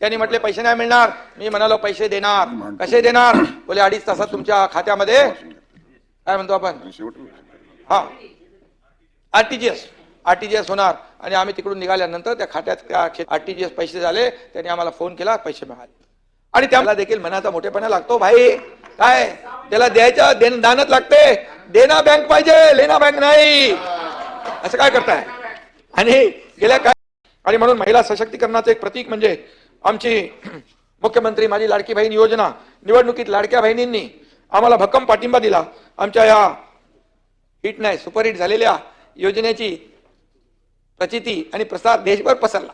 त्यांनी म्हटले पैसे नाही मिळणार. मी म्हणालो पैसे देणार. कसे देणार? बोले अडीच तासात तुमच्या खात्यामध्ये. काय म्हणतो आपण? हा. आरटीजीएस आरटीजीएस होणार. आणि आम्ही तिकडून निघाल्यानंतर त्या खात्यात आरटीजीएस पैसे झाले. त्यांनी आम्हाला फोन केला पैसे मिळाले. आणि त्याला देखील मनाचा मोठेपणा लागतो भाई काय? त्याला द्यायचं देण दानच लागते. देना बँक पाहिजे लेना बँक नाही. असं काय करताय? आणि गेल्या काय आणि म्हणून महिला सशक्तीकरणाचं एक प्रतीक म्हणजे आमची मुख्यमंत्री माझी लाडकी बहीण योजना निवडणुकीत लाडक्या बहिणींनी आम्हाला भक्कम पाठिंबा दिला. आमच्या या हिट नाही सुपरहिट झालेल्या योजनेची प्रचिती आणि प्रसार देशभर पसरला.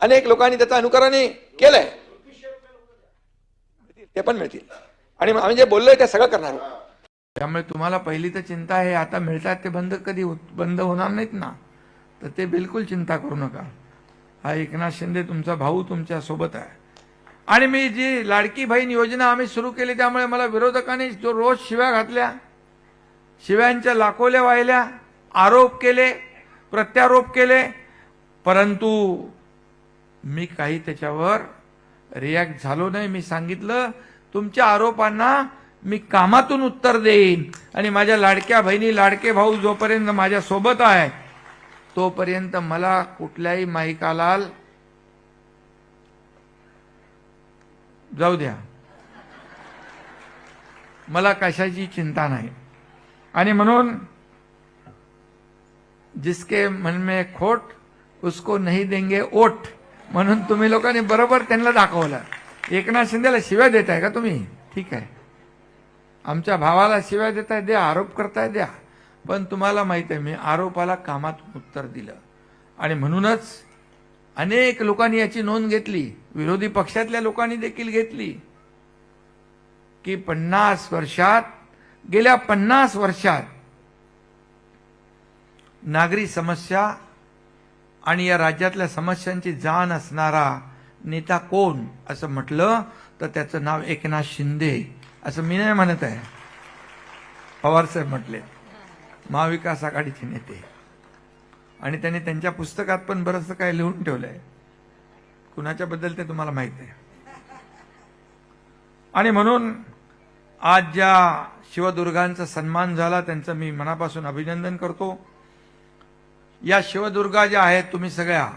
अनेक लोकांनी त्याचं अनुकरण केलंय. ते पण मिळतील. आणि आम्ही जे बोललोय ते सगळं करणार त्यामुळे तुम्हाला पहिली तर चिंता आहे आता मिळतात ते बंद कधी बंद होणार नाहीत ना? तर ते बिलकुल चिंता करू नका. हा एकनाथ शिंदे तुमचा भाऊ तुमच्यासोबत आहे. आणि मी जी लाडकी बहीण योजना आम्ही सुरू केली त्यामुळे मला विरोधकांनी जो रोज शिव्या घातल्या शिव्यांच्या लाखोल्या वाहिल्या आरोप केले प्रत्यारोप केले परंतु मी काही त्याच्यावर रिॲक्ट झालो नाही. मी सांगितलं तुमच्या आरोपांना मी कामातून उत्तर देईन. आणि माझ्या लाडक्या बहिणी लाडके भाऊ जोपर्यंत माझ्या सोबत आहे तोपर्यंत मला कुठल्याही माहिकाला जाऊ द्या. मला कशाची चिंता नाही. आणि म्हणून जिसके मन में खोट उसको नहीं देंगे ओट म्हणून तुम्ही लोकांनी बरोबर त्यांना दाखवलं. एकनाथ शिंदेला शिव्या देताय का तुम्ही? ठीक आहे. आमच्या भावाला शिव्या देताय द्या आरोप करताय द्या. पण तुम्हाला माहीत आहे मी आरोपाला कामात उत्तर दिलं. आणि म्हणूनच अनेक लोकांनी याची नोंद घेतली. विरोधी पक्षातल्या लोकांनी देखील घेतली. की पन्नास वर्षात गेल्या पन्नास वर्षात नागरी समस्या आणि या राज्यातल्या समस्यांची जाण असणारा नेता कोण असं म्हटलं तर त्याचं नाव एकनाथ शिंदे असं मी नाही म्हणत आहे. पवारसाहेब म्हटले. महाविकास आघाडीचे नेते. आणि त्यांनी त्यांच्या पुस्तकात पण बरंचसं काय लिहून ठेवलंय. कुणाच्या बद्दल ते तुम्हाला माहीत आहे. आणि म्हणून आज ज्या शिवदुर्गांचा सन्मान झाला त्यांचं मी मनापासून अभिनंदन करतो. या शिवदुर्गा ज्या आहेत तुम्ही सगळ्या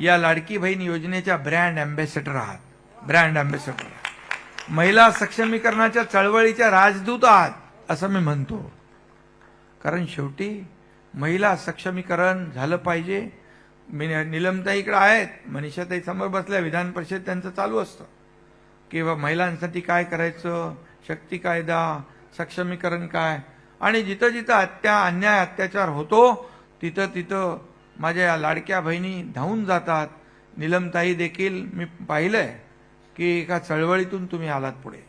या लाडकी बहीण योजनेच्या ब्रँड अँबॅसेडर आहात. Brand ambassador. महिला सक्षमीकरणाच्या चळवळीच्या राजदूत आहात असं मी म्हणतो. कारण शेवटी महिला सक्षमीकरण झालं पाहिजे. मी निलमताईकडे आहेत. मनीषाताई समोर बसल्या. विधान परिषद त्यांचं चालू असतं. किंवा महिलांसाठी काय करायचं? शक्ती कायदा? सक्षमीकरण काय? आणि जिथं जिथं हत्या अन्याय अत्याचार होतो तिथं तिथं माझ्या या लाडक्या बहिणी धावून जातात. निलमताई देखील मी पाहिलंय की एका चळवळीतून तुम्ही आलात पुढे.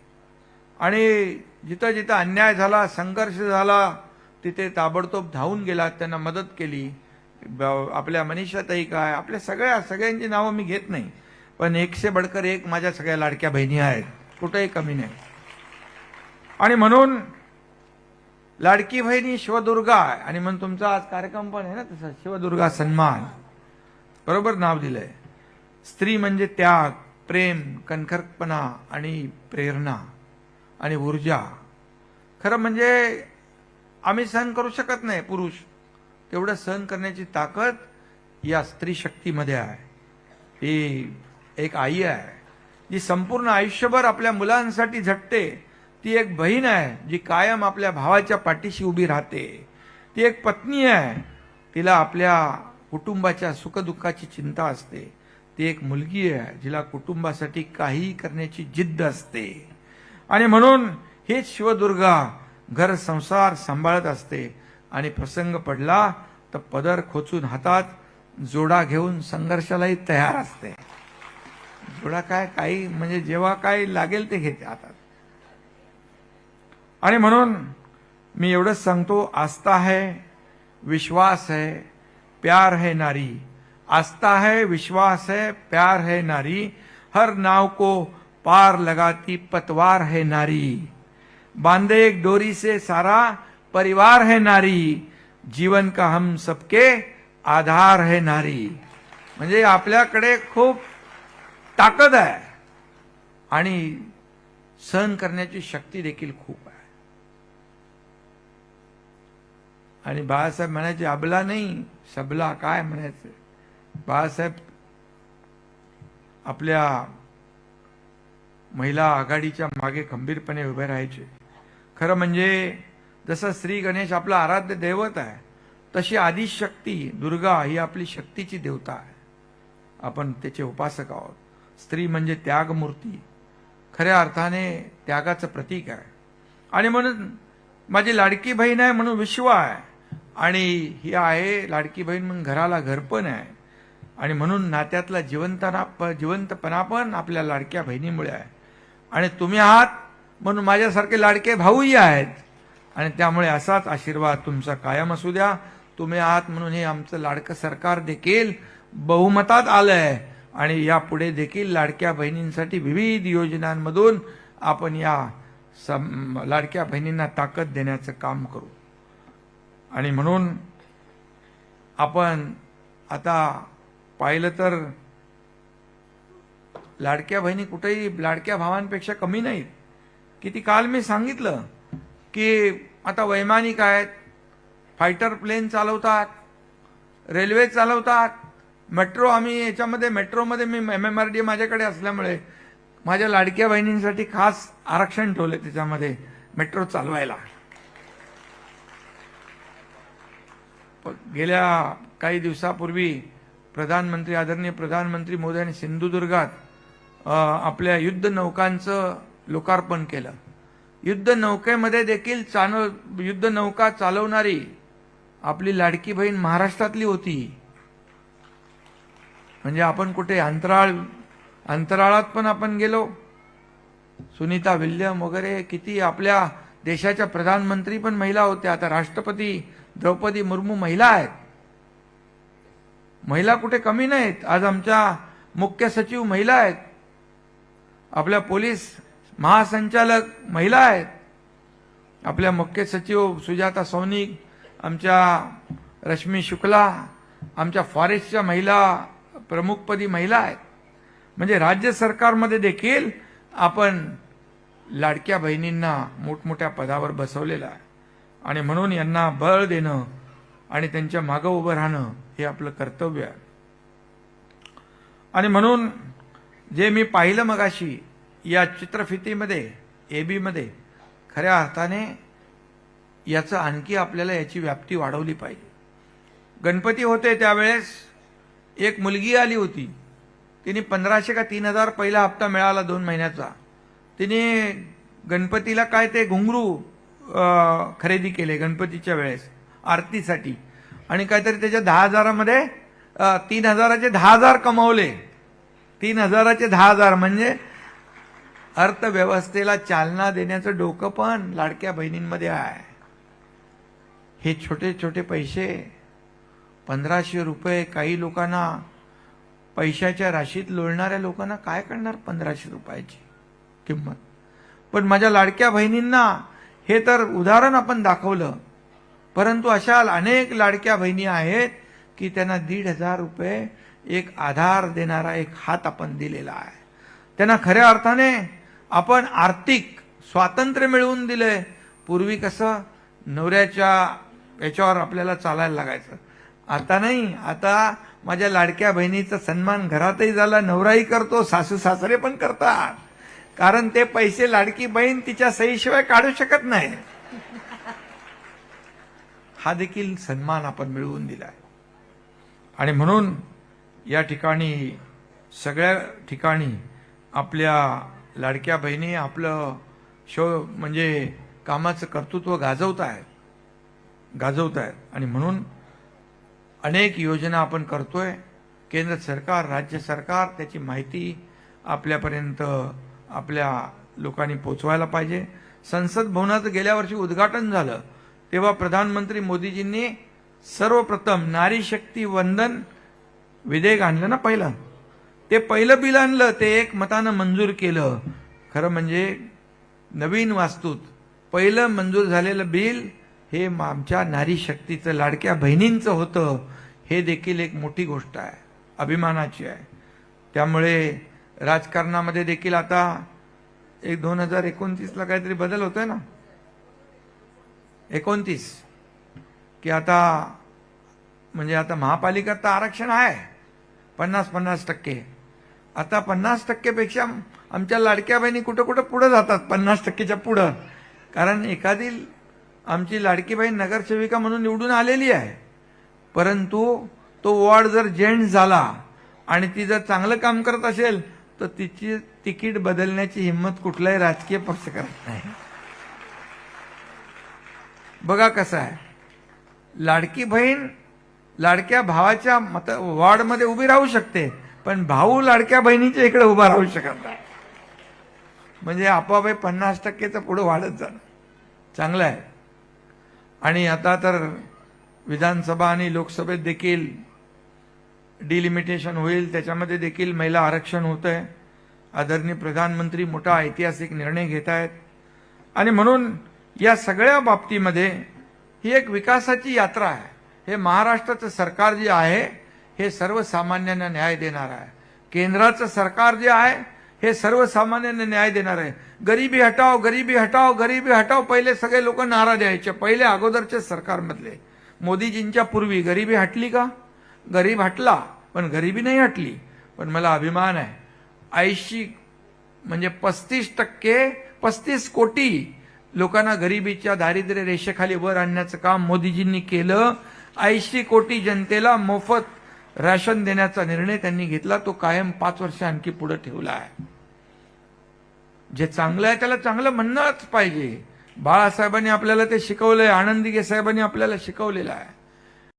आणि जिथं जिथं अन्याय झाला संघर्ष झाला तिथे ताबडतोब धावून गेलात त्यांना मदत केली. आपल्या मनीषाताई काय आपल्या सगळ्या सगळ्यांची नावं मी घेत नाही. पण एकशे बडकर एक माझ्या सगळ्या लाडक्या बहिणी आहेत. कुठंही कमी नाही. आणि म्हणून लाडकी बहिणी शिवदुर्गा आहे. आणि म्हणून तुमचा आज कार्यक्रम पण आहे ना तसा शिवदुर्गा सन्मान. बरोबर नाव दिलंय. स्त्री म्हणजे त्याग प्रेम कणखरपणा आणि प्रेरणा आणि ऊर्जा. खरं म्हणजे आम्ही सहन करू शकत नाही पुरुष. तेवढं सहन करण्याची ताकद या स्त्री शक्तीमध्ये आहे. ही एक आई आहे. जी संपूर्ण आयुष्यभर आपल्या मुलांसाठी झटते. ती एक बहीण आहे जी कायम आपल्या भावाच्या पाठीशी उभी राहते. ती एक पत्नी आहे. तिला आपल्या कुटुंबाच्या सुखदुःखाची चिंता असते. ती एक मुलगी आहे जिला कुटुंबासाठी काही करण्याची जिद्द असते. आणि म्हणून हेच शिवदुर्गा घर संसार सांभाळत असते आणि प्रसंग पडला तर पदर खोचून हातात जोडा घेऊन संघर्षालाही तयार असते. जोडा काय काही म्हणजे जेव्हा काय लागेल ते घेते हातात. आणि म्हणून मी एवढंच सांगतो आस्था है विश्वास है प्यार है नारी. आस्था है विश्वास है प्यार है नारी. हर नाव को पार लगाती पतवार है नारी. बांधे एक डोरी से सारा परिवार है नारी। जीवन का हम सबके आधार है नारी। म्हणजे आपल्याकडे खूप ताकद आहे आणि सहन करण्याची शक्ती देखील खूप आहे. आणि बाळासाहेब म्हणायचे अबला नाही सबला काय म्हणायचं? बाळासाहेब आपल्या महिला आघाडीच्या मागे खंबीरपणे उभे राहायचे. खरं म्हणजे जसं श्री गणेश आपलं आराध्य दैवत आहे तशी आदिशक्ती दुर्गा ही आपली शक्तीची देवता आहे. आपण त्याचे उपासक आहोत. स्त्री म्हणजे त्यागमूर्ती. खऱ्या अर्थाने त्यागाचं प्रतीक आहे. आणि म्हणून माझी लाडकी बहीण आहे म्हणून विश्व आहे. आणि ही आहे लाडकी बहीण म्हणून घराला घरपण आहे. आणि म्हणून नात्यातला जिवंतना प- जिवंतपणा पण आपल्या लाडक्या बहिणीमुळे आहे. आणि तुम्ही आहात म्हणून माझ्यासारखे लाडके भाऊही आहेत. आणि त्यामुळे असाच आशीर्वाद तुमचा कायम असू द्या. तुम्ही आहात म्हणून हे आमचं लाडकं सरकार देखील बहुमतात आलंय. आणि यापुढे देखील लाडक्या बहिणींसाठी विविध योजनांमधून आपण या सम लाडक्या बहिणींना ताकद देण्याचं काम करू. आणि म्हणून आपण आता पाहिलं तर लाडक्या बहिणी कुठेही लाडक्या भावांपेक्षा कमी नाहीत. किती काल मी सांगितलं की आता वैमानिक आहेत फायटर प्लेन चालवतात रेल्वे चालवतात मेट्रो आम्ही याच्यामध्ये मेट्रोमध्ये मी एम एम आर डी माझ्याकडे असल्यामुळे माझ्या लाडक्या बहिणींसाठी खास आरक्षण ठेवले त्याच्यामध्ये मेट्रो चालवायला. गेल्या काही दिवसापूर्वी प्रधानमंत्री आदरणीय प्रधानमंत्री मोदी यांनी सिंधुदुर्गात आपल्या युद्ध नौकांचं लोकार्पण केलं. युद्ध नौकेमध्ये देखील चाल युद्ध नौका चालवणारी आपली लाडकी बहीण महाराष्ट्रातली होती. म्हणजे आपण कुठे अंतराळ अंतराळात पण आपण गेलो. सुनीता विल्यम वगैरे किती आपल्या देशाच्या प्रधानमंत्री पण महिला होत्या. आता राष्ट्रपती द्रौपदी मुर्मू महिला आहेत. महिला कुठे कमी नाहीत. आज आमच्या मुख्य सचिव महिला आहेत. आपल्या पोलीस महासंचालक महिला आहेत. आपल्या मुख्य सचिव सुजाता सौनिक आमच्या रश्मी शुक्ला आमच्या फॉरेस्टच्या महिला प्रमुखपदी महिला आहेत. म्हणजे राज्य सरकारमध्ये देखील आपण लाडक्या बहिणींना मोठमोठ्या पदावर बसवलेलं आहे. आणि म्हणून यांना बळ देणं आणि त्यांच्या मागं उभं राहणं हे आपलं कर्तव्य आहे. आणि म्हणून जे मी पाहिलं मगाशी या चित्रफितीमध्ये ए बीमध्ये खऱ्या अर्थाने याचं आणखी आपल्याला याची व्याप्ती वाढवली पाहिजे. गणपती होते त्यावेळेस एक मुलगी आली होती. तिने पंधराशे का तीन हजार पहिला हप्ता मिळाला दोन महिन्याचा. तिने गणपतीला काय ते घुंगरू खरेदी केले गणपतीच्या वेळेस आरतीसाठी. आणि काहीतरी त्याच्या दहा हजारामध्ये तीन हजाराचे दहा हजार कमवले. तीन हजाराचे दहा हजार म्हणजे अर्थव्यवस्थेला चालना देण्याचं डोकं पण लाडक्या बहिणींमध्ये आहे. हे छोटे छोटे पैसे पंधराशे रुपये काही लोकांना पैशाच्या राशीत लोळणाऱ्या लोकांना काय करणार पंधराशे रुपयाची किंमत? पण माझ्या लाडक्या बहिणींना हे तर उदाहरण आपण दाखवलं. परंतु अशा अनेक लाडक्या बहिणी आहेत की त्यांना दीड हजार रुपये एक आधार देणारा एक हात आपण दिलेला आहे. त्यांना खऱ्या अर्थाने आपण आर्थिक स्वातंत्र्य मिळवून दिलंय पूर्वी कसं नवऱ्याच्या याच्यावर आपल्याला चालायला लागायचं. आता नाही आता माझ्या लाडक्या बहिणीचा सन्मान घरातही झाला नवराही करतो सासू सासरे पण करतात. कारण ते पैसे लाडकी बहीण तिच्या सहीशिवाय काढू शकत नाही. हा देखील सन्मान आपण मिळवून दिलाय आणि म्हणून या ठिकाणी सगळ्या ठिकाणी आपल्या लाडक्या बहिणी आपलं शो म्हणजे कामाचं कर्तृत्व गाजवत आहेत गाजवत आहेत आणि म्हणून अनेक योजना आपण करतोय. केंद्र सरकार राज्य सरकार त्याची माहिती आपल्यापर्यंत आपल्या लोकांनी पोचवायला पाहिजे. संसद भवनाचं गेल्या वर्षी उद्घाटन झालं. तेव्हा प्रधानमंत्री मोदीजींनी सर्वप्रथम नारी शक्ती वंदन विधेयक आणलं ना पहिलं ते पहिलं बिल आणलं ते एक मतानं मंजूर केलं. खरं म्हणजे नवीन वास्तूत पहिलं मंजूर झालेलं बिल हे आमच्या नारी शक्तीचं लाडक्या बहिणींचं होतं. हे देखील एक मोठी गोष्ट आहे अभिमानाची आहे. त्यामुळे राजकारणामध्ये देखील आता एक दोन हजार एकोणतीसला काहीतरी बदल होतोय ना? एकोणतीस. की आता म्हणजे आता महापालिका तर आरक्षण आहे पन्नास पन्नास टक्के. आता पन्नास टक्केपेक्षा आमच्या लाडक्या बहिणी कुठं कुठं पुढं जातात पन्नास टक्केच्या पुढं. कारण एखादी आमची लाडकी बहीण नगरसेविका म्हणून निवडून आलेली आहे. परंतु तो वॉर्ड जर जेंट झाला आणि ती जर चांगलं काम करत असेल तर तिची तिकीट बदलण्याची हिंमत कुठलाही राजकीय पक्ष करत नाही. बघा कसं आहे. लाडकी बहीण लाडक्या भावाच्या मत वॉर्डमध्ये उभी राहू शकते पण भाऊ लाडक्या बहिणीच्या इकडे उभा राहू शकत नाही. म्हणजे आपोआप पन्नास पन्नास टक्केचं पुढं वाढत जाणं. चांगलं आहे. आणि आता तर विधानसभा आणि लोकसभेत देखील डिलिमिटेशन होईल. त्याच्यामध्ये देखील महिला आरक्षण होत आहे आदरणीय प्रधानमंत्री मोठा ऐतिहासिक निर्णय घेत आहेत आणि म्हणून या सगळ्या बाबतीमध्ये ही एक विकासाची यात्रा आहे. हे महाराष्ट्राचं सरकार जे आहे हे सर्वसामान्यांना न्याय देणार आहे. केंद्राचं सरकार जे आहे हे सर्वसामान्यांना न्याय देणार आहे. गरिबी हटाव गरिबी हटाव गरिबी हटाव पहिले सगळे लोक नारा द्यायचे. पहिले अगोदरचे सरकारमधले. मोदीजींच्या पूर्वी गरिबी हटली का? गरीब हटला पण गरिबी नाही हटली. पण मला अभिमान आहे. ऐंशी म्हणजे पस्तीस टक्के पस्तीस कोटी लोकांना गरिबीच्या दारिद्र्य रेषेखाली वर आणण्याचं काम मोदीजींनी केलं. ऐंशी कोटी जनतेला मोफत राशन देण्याचा निर्णय त्यांनी घेतला तो कायम पाच वर्ष आणखी पुढे ठेवला आहे. जे चांगलं आहे त्याला चांगलं म्हणणंच पाहिजे. बाळासाहेबांनी आपल्याला ते शिकवलंय आनंदी साहेबांनी आपल्याला शिकवलेलं आहे.